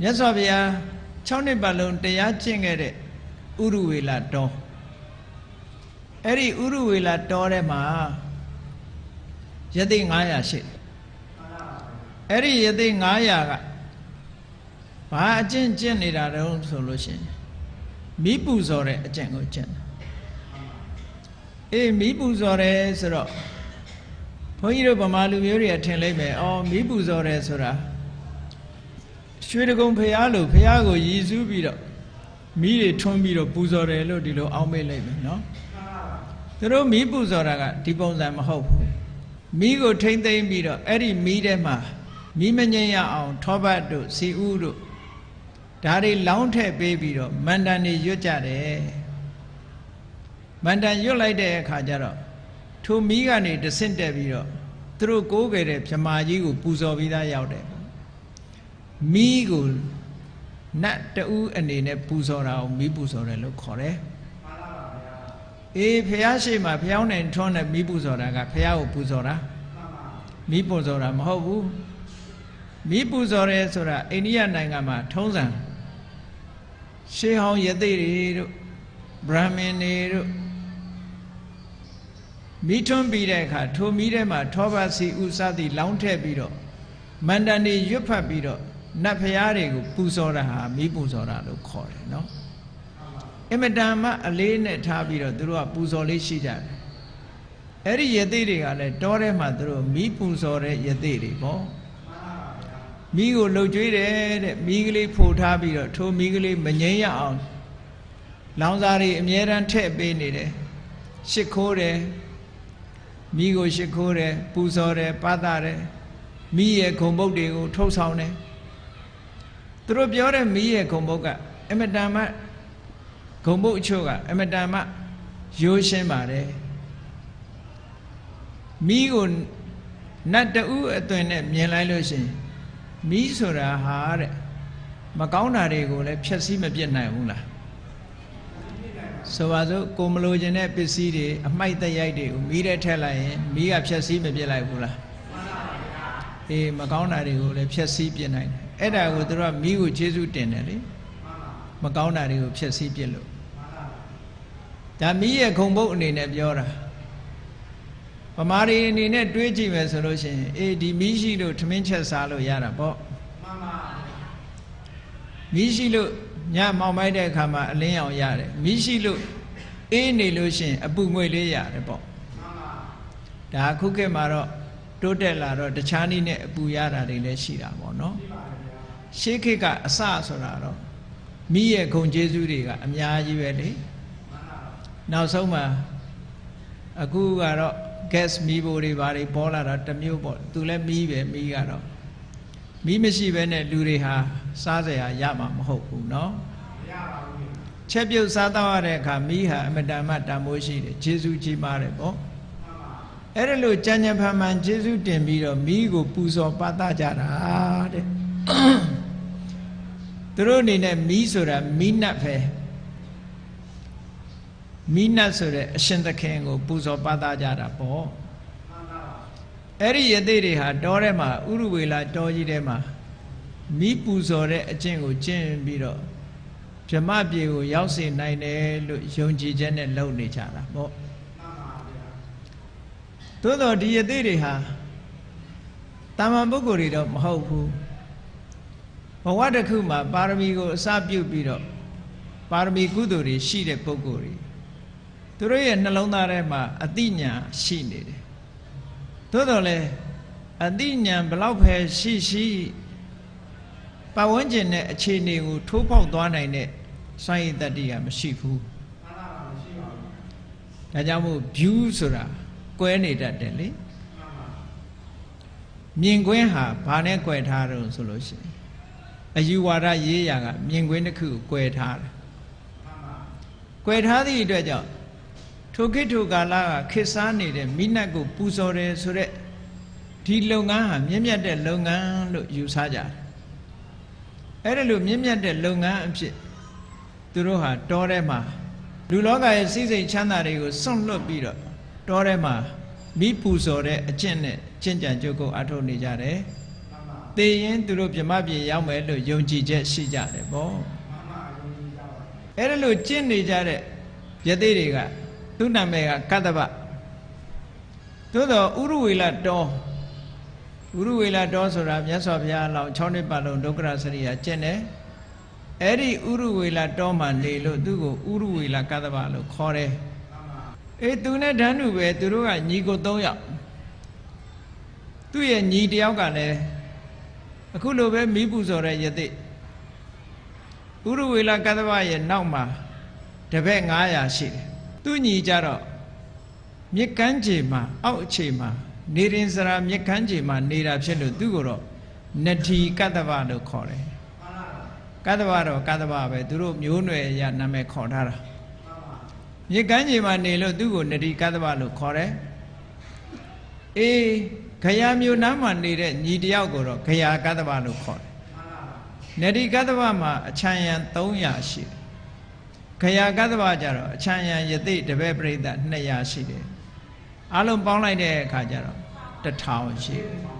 မြတ်စွာဘုရား6နှစ်ပတ်လုံးတရားကျင့်ခဲ့တဲ့ဥရဝေလာတော်အဲ့ဒီဥရဝေလာတော်ထဲမှာယသိ900ရှိတယ်အဲ့ဒီယသိ900ကဘာအကျင့်ကျင့်နေတာတုံးဆိုလို့ရှိရင်မိပူဇော်တဲ့အကျင့်ကိုကျင့်တာအေးမိပူဇော်တယ်ဆိုတော့ဘုန်းကြီးတို့ဗမာလူမျိုးတွေကထင်လိုက်မယ်အော်မိပူဇော်တယ်ဆိုတာ ရွှေတကုံဖရားလို့ဖရားကိုရည်စူးပြီးတော့မိတွေထွန်းပြီးတော့ပူဇော်တယ်လို့ဒီလိုအောက်မေ့လိုက်မယ်နော်သူတို့မိပူဇော်တာကဒီပုံစံမဟုတ်ဘူးမိကိုထိမ့်သိမ့်ပြီးတော့အဲ့ဒီမိထဲမှာမိမငိမ့်ရအောင်ထောပတ်တို့စီဥတို့ဒါတွေလောင်းထည့်ပေးပြီးတော့မန္တန်တွေရွတ်ကြတယ်မန္တန်ရွတ်လိုက်တဲ့အခါကျတော့ထိုမိကနေတဆင့်တက်ပြီးတော့သူတို့ကိုးကြတဲ့မြမာကြီးကိုပူဇော်ပြီးသားရောက်တယ် မိကိုနတ်တူအနေနဲ့ပူဇော်တာကိုမိပူဇော်တယ်လို့ခေါ်တယ်အေးဖះရှိမှဖះနိုင်ထွန်းတဲ့မိပူဇော်တာကဖះကိုပူဇော်တာမိပူဇော်တာမဟုတ်ဘူးမိပူဇော်ရဲဆိုတာအိန္ဒိယနိုင်ငံမှာထုံးစံရှေးဟောင်းယသိတွေတို့ဗြဟ္မဏတွေတို့မိထွန်းပြီးတဲ့အခါထိုမိထဲမှာထောပါစီဥစသည်လောင်းထည့်ပြီးတော့မန္တန်တွေရွတ်ဖတ်ပြီးတော့ နတ်ဖျားတွေကိုပူဇော်တာဟာမိပူဇော်တာလို့ခေါ်တယ်နော်အမတန်မှအလေးနဲ့ထားပြီးတော့သူတို့ကပူဇော်လေးရှိကြတယ်အဲ့ဒီယသိတွေကလည်းတောထဲမှာသူတို့မိပူဇော်တဲ့ယသိတွေပေါ့မိကိုလှုပ်ကြွေးတယ်တဲ့မိကလေးဖိုထားပြီးတော့ထိုမိကလေးမငိမ့်ရအောင်လောင်စာတွေအမြဲတမ်းထည့်ပေးနေတယ်ရှ िख ိုးတယ်မိကိုရှ िख ိုးတယ်ပူဇော်တယ်ပတ်တာတယ်မိရဲ့ခုံပုတ်တွေကိုထုတ်ဆောင်တယ် သူတို့ပြောတဲ့မိရဲ့ခုံပုတ်ကအမတန်မှခုံပုတ်အချို့ကအမတန်မှရိုးရှင်းပါတယ်မိကိုနတ်တူအသွင်နဲ့မြင်လိုက်လို့ရှိရင်မိဆိုတာဟာတဲ့မကောင်းတာတွေကိုလည်းဖြည့်ဆည်းမပြစ်နိုင်ဘူးလားဆိုပါစို့ကိုမလိုချင်တဲ့ပစ္စည်းတွေအမိုက်တရိုက်တွေကိုမိတဲ့ထက်လိုက်ရင်မိကဖြည့်ဆည်းမပြစ်လိုက်ဘူးလားအေးမကောင်းတာတွေကိုလည်းဖြည့်ဆည်းပြစ်နိုင်တယ် အဲ့ဒါကိုတို့ကမိကိုကျေးဇူးတင်တယ်လေမကောင်းတာတွေကိုဖြည့်ဆည်းပြစ်လို့ဒါမိရဲ့ခုံပုတ်အနေနဲ့ပြောတာဗမာရီအနေနဲ့တွေးကြည့်မယ်ဆိုလို့ရှိရင်အေးဒီမိရှိလို့ထမင်းချက်စားလို့ရတာပေါ့မှန်ပါမိရှိလို့ညမောင်မိုက်တဲ့အခါမှာအလင်းအောင်ရတယ်မိရှိလို့အေးနေလို့ရှိရင်အပူငွေလေးရတယ်ပေါ့မှန်ပါဒါခုခေတ်မှာတော့တိုးတက်လာတော့တခြားနည်းနဲ့အပူရတာတွေလည်းရှိတာပေါ့နော် ရှေးခေတ်ကအစဆိုတာတော့မိရဲ့ဂုံကျေးဇူးတွေကအများကြီးပဲလေနောက်ဆုံးမှာအခုကတော့ gas မီးဘိုတွေဘာတွေပေါ်လာတာတမျိုးပေါ့သူလည်းမီးပဲမီးကတော့မီးမရှိဘဲနဲ့လူတွေဟာစားစရာရမှာမဟုတ်ဘူးเนาะမရပါဘူးချက်ပြုတ်စားတော့ရတဲ့အခါမီးဟာအမတန်မှတန်ဖိုးရှိတယ်ဂျေဇုကြီးမားတယ်ပေါ့အဲ့ဒါလို့ကြံ့ကြံ့ဖန်ဖန်ဂျေဇုတင်ပြီးတော့မီးကိုပူဇော်ပတ်သကြတာတဲ့ သူတို့အနေနဲ့မီးဆိုတာမီးနတ်ပဲမိနတ်ဆိုတဲ့အရှင်သခင်ကို ပူဇော်ပသကြတာပေါ့အဲ့ဒီယသိတွေဟာတောထဲမှာဥရုဝေလာတောကြီးထဲမှာမိပူဇော်တဲ့အကျင့်ကိုကျင့်ပြီးတော့ဗြဟ္မပြေကိုရောက်စေနိုင်တယ်လို့ယုံကြည်ချက်နဲ့လုပ်နေကြတာပေါ့သို့တော့ဒီယသိတွေဟာတာမန်ပုဂ္ဂိုလ်တွေတော့မဟုတ်ဘူး ဘဝတစ်ခုမှာပါရမီကိုအစပြုပြီးတော့ပါရမီကုသိုလ်တွေရှိတဲ့ပုဂ္ဂိုလ်တွေသူတို့ရဲ့နှလုံးသားထဲမှာအတိညာရှိနေတယ်သို့တော်လည်းအတိညာဘလောက်ပဲရှိရှိပတ်ဝန်းကျင်တဲ့အခြေအနေကိုထိုးပေါက်သွားနိုင်တဲ့စွမ်းရည်တတ္တိကမရှိဘူးဒါကြောင့်မို့ view ဆိုတာကွဲနေတတ်တယ်လေမြင်ကွင်းဟာဘာနဲ့ကွဲထားတော့ဆိုလို့ရှိရင် အယူဝါဒရေးရာကမြင်ကွင်းတစ်ခုကိုကွဲထားတယ်ကွဲထားသည့်အတွက်ကြောင့်ထိုခေတ်ထိုကာလကခေတ်စားနေတဲ့မိနတ်ကိုပူဇော်တယ်ဆိုတဲ့ဒီလုပ်ငန်းဟာမြင့်မြတ်တဲ့လုပ်ငန်းလို့ယူဆကြတယ်အဲ့ဒါလို့မြင့်မြတ်တဲ့လုပ်ငန်းအဖြစ်သူတို့ဟာတောထဲမှာလူလောကရဲ့စိစိမ်ချမ်းသာတွေကိုစွန့်လွတ်ပြီးတော့တောထဲမှာမိပူဇော်တဲ့အကျင့်နဲ့ကျင့်ကြံကြုတ်ကိုအထုတ်နေကြတယ် သေရင်သူတို့ဗြဟ္မပြည်ရောက်မယ်လို့ယုံကြည်ချက်ရှိကြတယ်ဗောအဲ့ဒါလို့ကျင့်နေကြတဲ့ယသိတွေကသူ့နာမည်ကကတ္တဗသို့တော့ဥရဝေလတောဥရဝေလတောဆိုတာမြတ်စွာဘုရားလောင်6နှစ်ပတ်လုံးဒုက္ခရစရိယာကျင့်တယ်အဲ့ဒီဥရဝေလတောမှာနေလို့သူ့ကိုဥရဝေလကတ္တဗလို့ခေါ်တယ်အေးသူနဲ့ဓာနုပဲသူတို့ကညီကို3ယောက်သူ့ရဲ့ညီတယောက်ကလည်း အခုလိုပဲမိပူဇော်တဲ့ယသိဥရဝေလကတ္တဗရဲ့နောက်မှာတပည့်900ရှိတယ်သူညီကြတော့မြစ်ကမ်းခြေမှာအောက်အခြေမှာနေရင်စရာမြစ်ကမ်းခြေမှာနေတာဖြစ်လို့သူ့ကိုတော့နတိကတ္တဗလို့ခေါ်တယ်ကတ္တဗတော့ကတ္တဗပဲသူတို့မျိုးနွယ်အရနာမည်ခေါ်ထားတာမြစ်ကမ်းခြေမှာနေလို့သူ့ကိုနတိကတ္တဗလို့ခေါ်တယ်အေး ခရာမျိုးနားမှာနေတဲ့ညီတယောက်ကိုတော့ခရာကတ္တဗလို့ခေါ်တယ်နတိကတ္တဗမှာအချမ်းရံ300ရှိတယ်ခရာကတ္တဗကြတော့အချမ်းရံယသိတပည့်ပရိသတ်200ရှိတယ်အလုံးပေါင်းလိုက်တဲ့အခါကျတော့1000ရှိတယ်